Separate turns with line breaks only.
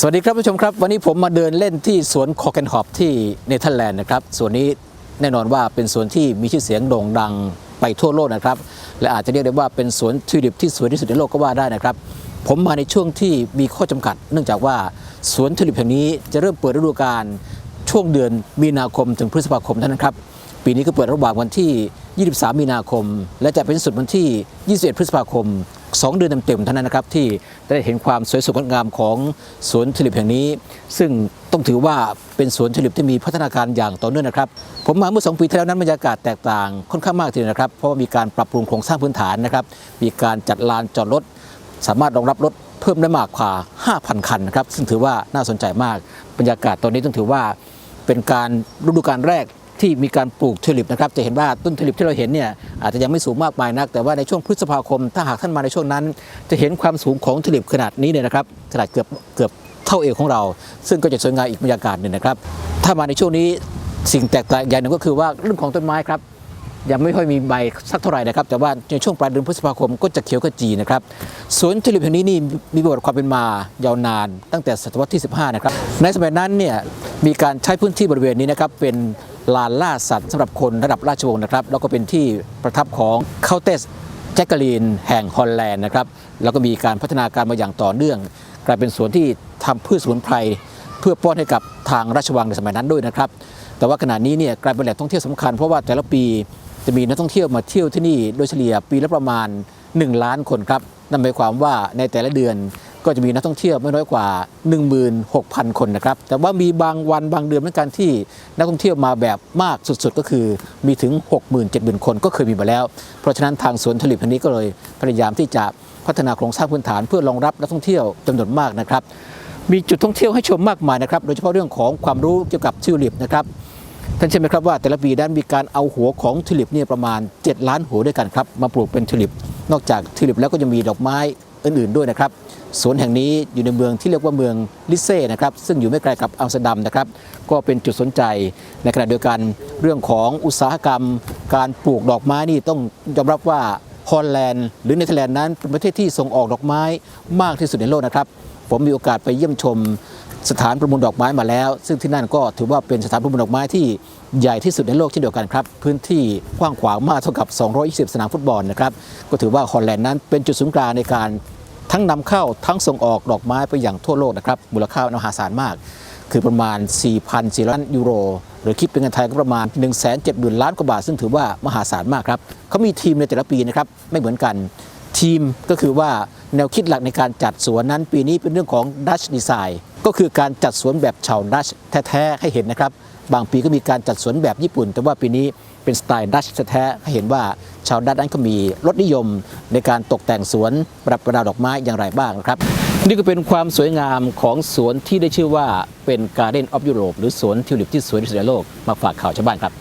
สวัสดีครับผู้ชมครับ วันนี้ผมมาเดินเล่นที่สวนคอเคนฮอปที่เนเธอร์แลนด์นะครับสวนนี้แน่นอนว่าเป็นสวนที่มีชื่อเสียงโด่งดังไปทั่วโลกนะครับ และอาจจะเรียกได้ว่าเป็นสวนทิวลิปที่สวยที่สุดในโลกก็ว่าได้นะครับ ผมมาในช่วงที่มีข้อจำกัด เนื่องจากว่าสวนทิวลิปแห่งนี้จะเริ่มเปิดฤดูกาลช่วงเดือนมีนาคมถึงพฤษภาคมเท่านั้นครับปีนี้ก็เปิดระหว่างวันที่ 23 มีนาคม และจะเป็นสุดวันที่ 21 พฤษภาคม 2 เดือนเต็มๆเท่านั้นนะครับที่ได้เห็นความสวยสดงดงามของสวนทิลิปแห่งนี้ ซึ่งต้องถือว่าเป็นสวนทิลิปที่มีพัฒนาการอย่างต่อเนื่องนะครับ ผมมาเมื่อ 2 ปีที่แล้วนั้นบรรยากาศแตกต่างค่อนข้างมากทีเดียวนะครับเพราะว่ามีการปรับปรุงโครงสร้างพื้นฐานนะครับมีการจัดลานจอดรถสามารถรองรับรถเพิ่มได้มากกว่า 5,000 คันนะครับซึ่งถือว่าน่าสนใจมากบรรยากาศตอนนี้ต้องถือว่าเป็นการฤดูกาลแรก ที่มีการปลูกทิวลิปนะครับจะเห็นว่าต้นทิวลิปที่เราเห็นเนี่ยอาจจะยังไม่สูงมากมายนัก แต่ว่าในช่วงพฤษภาคม ถ้าหากท่านมาในช่วงนั้น จะเห็นความสูงของทิวลิปขนาดนี้เนี่ยนะครับขนาดเกือบเกือบเท่าเอวของเรา ซึ่งก็จะสวยงามอีกบรรยากาศหนึ่งนะครับ ถ้ามาในช่วงนี้สิ่งแตกต่างอย่างหนึ่งก็คือว่าเรื่องของต้นไม้ครับยังไม่ค่อยมีใบสักเท่าไหร่นะครับ แต่ว่าในช่วงปลายเดือนพฤษภาคมก็จะเขียวขจีนะครับสวนทิวลิปแห่งนี้นี่มีประวัติความเป็นมายาวนานตั้งแต่ศตวรรษที่ 15 นะครับ ในสมัยนั้นเนี่ยมีการใช้พื้นที่บริเวณนี้นะครับเป็น ลานล่าสัตว์สำหรับคนระดับราชวงศ์นะครับ แล้วก็เป็นที่ประทับของเคาเตสแจ็คกลีนแห่งฮอลแลนด์นะครับ แล้วก็มีการพัฒนาการมาอย่างต่อเนื่อง กลายเป็นสวนที่ทำพืชสมุนไพรเพื่อป้อนให้กับทางราชวังในสมัยนั้นด้วยนะครับ แต่ว่าขณะนี้เนี่ยกลายเป็นแหล่งท่องเที่ยวสำคัญเพราะว่าแต่ละปีจะมีนักท่องเที่ยวมาเที่ยวที่นี่โดยเฉลี่ยปีละประมาณ 1 ล้านคนครับนั่นหมายความว่าในแต่ละเดือน ก็จะมีนักท่องเที่ยวไม่น้อยกว่า 16,000 คนนะครับ แต่ว่ามีบางวันบางเดือนเหมือนกันที่นักท่องเที่ยวมาแบบมากสุดๆ ก็คือมีถึง 60,000 70,000 คนก็เคยมีมาแล้ว เพราะฉะนั้นทางสวนทลิปแห่งนี้ก็เลยพยายามที่จะพัฒนาโครงสร้างพื้นฐานเพื่อรองรับนักท่องเที่ยวจำนวนมากนะครับ มีจุดท่องเที่ยวให้ชมมากมายนะครับ โดยเฉพาะเรื่องของความรู้เกี่ยวกับทิวลิปนะครับท่านเชื่อไหมครับว่าแต่ละปีนั้นมีการเอาหัวของทิวลิปเนี่ยประมาณ 7 ล้านหัวด้วยกันครับมาปลูกเป็นทิวลิป นอกจากทิวลิปแล้วก็ยังมีดอกไม้ อื่นๆด้วยนะครับสวนแห่งนี้อยู่ในเมืองที่เรียกว่าเมืองลิเซ่นะครับซึ่งอยู่ไม่ไกลกับอัมสเตอร์ดัมนะครับก็เป็นจุดสนใจในขณะเดียวกันเรื่องของอุตสาหกรรม การปลูกดอกไม้นี่ต้องยอมรับว่าฮอลแลนด์หรือเนเธอร์แลนด์นั้นเป็นประเทศที่ส่งออกดอกไม้มากที่สุดในโลกนะครับผมมีโอกาสไปเยี่ยมชม สถานประมูลดอกไม้มาแล้ว ซึ่งที่นั่นก็ถือว่าเป็นสถานประมูลดอกไม้ที่ใหญ่ที่สุดในโลกเช่นเดียวกันครับ พื้นที่กว้างขวางมากเท่ากับ 220 สนามฟุตบอลนะครับ ก็ถือว่าฮอลแลนด์นั้นเป็นจุดศูนย์กลางในการทั้งนำเข้าทั้งส่งออกดอกไม้ไปอย่างทั่วโลกนะครับ มูลค่ามหาศาลมาก คือประมาณ 4,400ล้านยูโร หรือคิดเป็นเงินไทยก็ประมาณ 1 7 0 0 0 0 ล้านกว่าบาท ซึ่งถือว่ามหาศาลมากครับเขามีทีมในแต่ละปีนะครับไม่เหมือนกันทีมก็คือว่าแนวคิดหลักในการจัดสวนนั้นปีนี้เป็นเรื่องของดัชดีไซน์ ก็คือการจัดสวนแบบชาวดัชแท้ๆให้เห็นนะครับ บางปีก็มีการจัดสวนแบบญี่ปุ่น แต่ว่าปีนี้เป็นสไตล์ดัชแท้ๆให้เห็นว่าชาวดัชนั้นก็มีรสนิยมในการตกแต่งสวนปรับประดาดอกไม้อย่างไรบ้างนะครับนี่ก็เป็นความสวยงามของสวนที่ได้ชื่อว่าเป็นการ์เด้นออฟยุโรปหรือสวนทิวลิปที่สวยที่สุดในโลกมาฝากข่าวชาวบ้านครับ